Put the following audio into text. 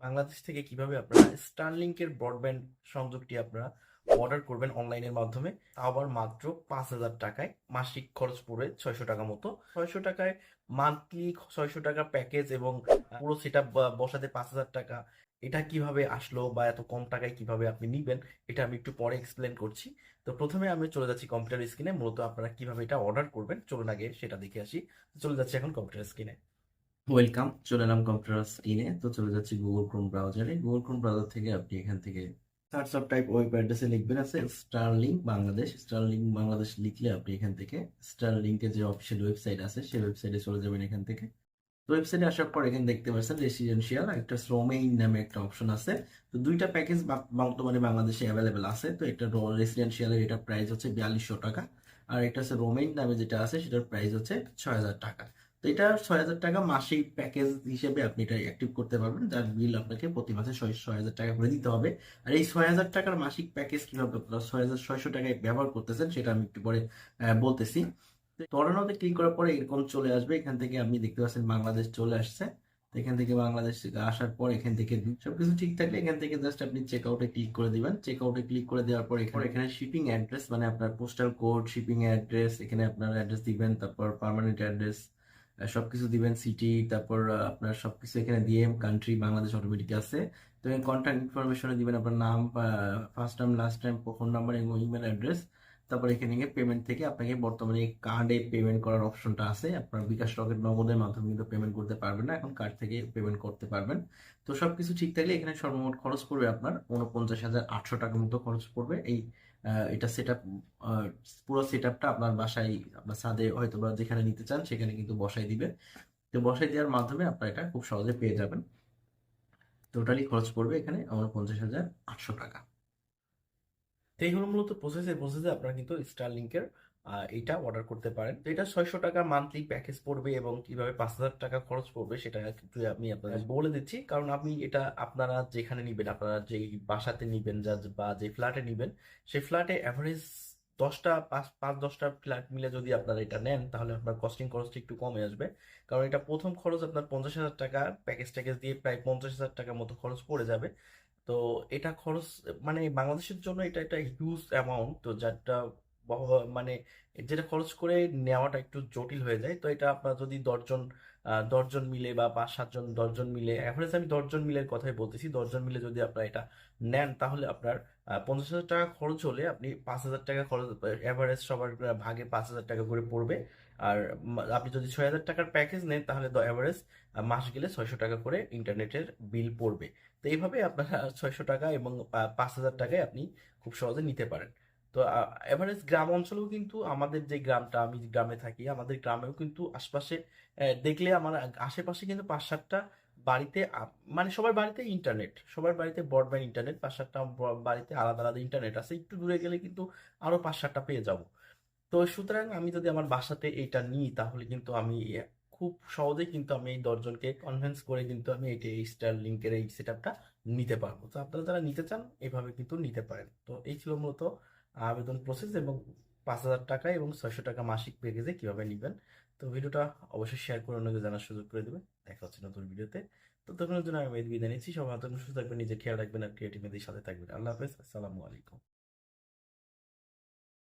বাংলাদেশ থেকে কীভাবে আপনারা স্টারলিংকের ব্রডব্যান্ড সংযোগটি আপনারা অর্ডার করবেন অনলাইনের মাধ্যমে আবার মাত্র পাঁচ হাজার টাকায়। মাসিক খরচ পড়বে ছয়শো টাকা মতো। ছয়শো টাকায় মান্থলি ছয়শো টাকা প্যাকেজ এবং পুরো সেট বসাতে পাঁচ হাজার টাকা, এটা কীভাবে আসলো বা এত কম টাকায় কীভাবে আপনি নিবেন, এটা আমি একটু পরে এক্সপ্লেন করছি। তো প্রথমে আমি চলে যাচ্ছি কম্পিউটার স্ক্রিনে মূলত আপনারা কীভাবে এটা অর্ডার করবেন, চলুন আগে সেটা দেখে আসি। চলে যাচ্ছি এখন কম্পিউটার স্ক্রিনে ওয়েলকাম চলে এলাম কম্পিউটার স্ক্রিনে তো চলে যাচ্ছি গুগল ক্রোম ব্রাউজারে গুগল ক্রোম ব্রাউজার থেকে আপনি এখান থেকে সার্চ অফ টাইপ ওয়েব অ্যাড্রেসে লিখবেন। আছে স্টারলিংক বাংলাদেশ স্টারলিংক বাংলাদেশ লিখলে আপনি এখান থেকে স্টারলিংকের যে অফিসিয়াল ওয়েবসাইট আছে, সেই ওয়েবসাইটে চলে যাবেন এখান থেকে। তো ওয়েবসাইটে আসার পর এখানে দেখতে পাচ্ছেন রেসিডেন্সিয়াল একটা শ্রমেইন নামে একটা অপশন আছে। তো দুইটা প্যাকেজ বর্তমানে বাংলাদেশে অ্যাভেলেবেল আছে। তো একটা রেসিডেন্সিয়ালের এটা প্রাইস হচ্ছে বিয়াল্লিশশো টাকা। আর একটা হচ্ছে রোমেইন নামে যেটা আছে, সেটার প্রাইস হচ্ছে ছয় হাজার টাকা। তো এটা ছয় হাজার টাকা মাসিক প্যাকেজ হিসেবে আপনি এটা অ্যাক্টিভ করতে পারবেন। যার বিল আপনাকে প্রতি মাসে ছয় ছয় হাজার টাকা করে দিতে হবে। আর এই ছয় হাজার টাকার মাসিক প্যাকেজ কীভাবে আপনারা ছয় হাজার ছয়শো টাকায় ব্যবহার করতেছেন সেটা আমি একটু পরে বলতেছি। তরণতে ক্লিক করার পরে এরকম চলে আসবে। এখান থেকে আপনি দেখতে পাচ্ছেন বাংলাদেশ চলে আসছে। এখান থেকে বাংলাদেশ থেকে আসার পর এখান থেকে সবকিছু ঠিক থাকলে এখান থেকে জাস্ট আপনি চেক আউটে ক্লিক করে দিবেন। চেক আউটে ক্লিক করে দেওয়ার পর এখানে এখানে শিপিং অ্যাড্রেস মানে আপনার পোস্টাল কোড শিপিং অ্যাড্রেস এখানে আপনার অ্যাড্রেস দিবেন, তারপর পার্মানেন্ট অ্যাড্রেস সবকিছু দিবেন সিটি তারপর আপনার সবকিছু এখানে দিয়ে কান্ট্রি বাংলাদেশ অটোমেটিক আছে। তো কন্ট্যাক্ট ইনফরমেশনে দিবেন আপনার নাম first time last time phone number এবং ইমেল অ্যাড্রেস তারপর এখানে গিয়ে পেমেন্ট থেকে আপনাকে বর্তমানে কার্ডে পেমেন্ট করার অপশনটা আছে। আপনার বিকাশ রকেট নগদের মাধ্যমে কিন্তু পেমেন্ট করতে পারবেন না, এখন কার্ড থেকে পেমেন্ট করতে পারবেন। তো সব কিছু ঠিক থাকলে এখানে সর্বমোট খরচ পড়বে আপনার উনপঞ্চাশ হাজার আটশো টাকার মতো খরচ পড়বে। এই এটা সেট আপ পুরো সেট আপটা আপনার বাসায়, আপনার ছাদে হয়তো বা যেখানে নিতে চান সেখানে কিন্তু বসাই দিবে। তো বসাই দেওয়ার মাধ্যমে আপনার এটা খুব সহজে পেয়ে যাবেন। টোটালি খরচ পড়বে এখানে উনপঞ্চাশ হাজার আটশো টাকা। তো এই হলো মূলত প্রসেস এই প্রসেসে আপনারা কিন্তু স্টারলিংকের এটা অর্ডার করতে পারেন। তো এটা ছয়শো টাকা মান্থলি প্যাকেজ পড়বে এবং কীভাবে পাঁচ হাজার টাকা খরচ পড়বে সেটা কিন্তু আমি আপনাদের বলে দিচ্ছি। কারণ আপনি এটা আপনারা যেখানে নিবেন আপনারা যে বাসাতে নিবেন যা বা যে ফ্ল্যাটে নিবেন সেই ফ্ল্যাটে অ্যাভারেজ দশটা পাঁচ পাঁচ দশটা ফ্ল্যাট মিলে যদি আপনারা এটা নেন তাহলে আপনার কস্টিং খরচটা একটু কমে আসবে। কারণ এটা প্রথম খরচ আপনার পঞ্চাশ হাজার টাকা প্যাকেজ ট্যাকেজ দিয়ে প্রায় পঞ্চাশ হাজার টাকার মতো খরচ পড়ে যাবে। তো এটা খরচ মানে বাংলাদেশের জন্য এটা একটা হিউজ অ্যামাউন্ট তো যারটা মানে যেটা খরচ করে নেওয়াটা একটু জটিল হয়ে যায়। তো এটা আপনার যদি দশজন দশজন মিলে বা পাঁচ, সাতজন, দশজন মিলে অ্যাভারেজ আমি দশজন মিলের কথাই বলতেছি, দশজন মিলে যদি আপনার এটা নেন, তাহলে আপনার পঞ্চাশ হাজার টাকা খরচ হলে আপনি পাঁচ হাজার টাকা খরচ অ্যাভারেজ সবার ভাগে পাঁচ হাজার টাকা করে পড়বে। আর আপনি যদি ছয় হাজার টাকার প্যাকেজ নেন, তাহলে অ্যাভারেজ মাস গেলে ছয়শো টাকা করে ইন্টারনেটের বিল পড়বে। তো এইভাবে আপনারা ছয়শো টাকা এবং পাঁচ হাজার টাকায় আপনি খুব সহজে নিতে পারেন। তো এভারেজ গ্রাম অঞ্চলেও কিন্তু আমাদের যে গ্রামটা, আমি গ্রামে থাকি, আমাদের গ্রামেও কিন্তু আশপাশে দেখলে আমার আশেপাশে কিন্তু পাঁচ সাতটা বাড়িতে মানে সবার বাড়িতে ইন্টারনেট সবার বাড়িতে ব্রডব্যান্ড ইন্টারনেট পাঁচ সাতটা বাড়িতে আলাদা আলাদা ইন্টারনেট আছে। একটু দূরে গেলে কিন্তু আরও পাঁচ সাতটা পেয়ে যাব। তো সুতরাং আমি যদি আমার বাসাতে এটা নিই, তাহলে কিন্তু আমি খুব সহজেই কিন্তু আমি এই দশজনকে কনভিন্স করে কিন্তু আমি এটা এই স্টার লিঙ্কের এই সেট নিতে পারব। তো আপনারা যারা নিতে চান, এভাবে কিন্তু নিতে পারেন। তো এই ছিল মূলত আবেদন প্রসেস এবং পাঁচ হাজার টাকা এবং ছয়শো টাকা মাসিক প্যাকেজে কীভাবে নেবেন। তো ভিডিওটা অবশ্যই শেয়ার করে অন্যকে জানার সুযোগ করে দেবেন। দেখা হচ্ছে নতুন ভিডিওতে। তো তখন জন্য আমি বিদায় নিচ্ছি। সবাই সুস্থ থাকবেন, নিজের খেয়াল রাখবেন আর ক্রিয়েটিভ সাথে থাকবেন। আল্লাহ হাফেজ। আসসালামু আলাইকুম।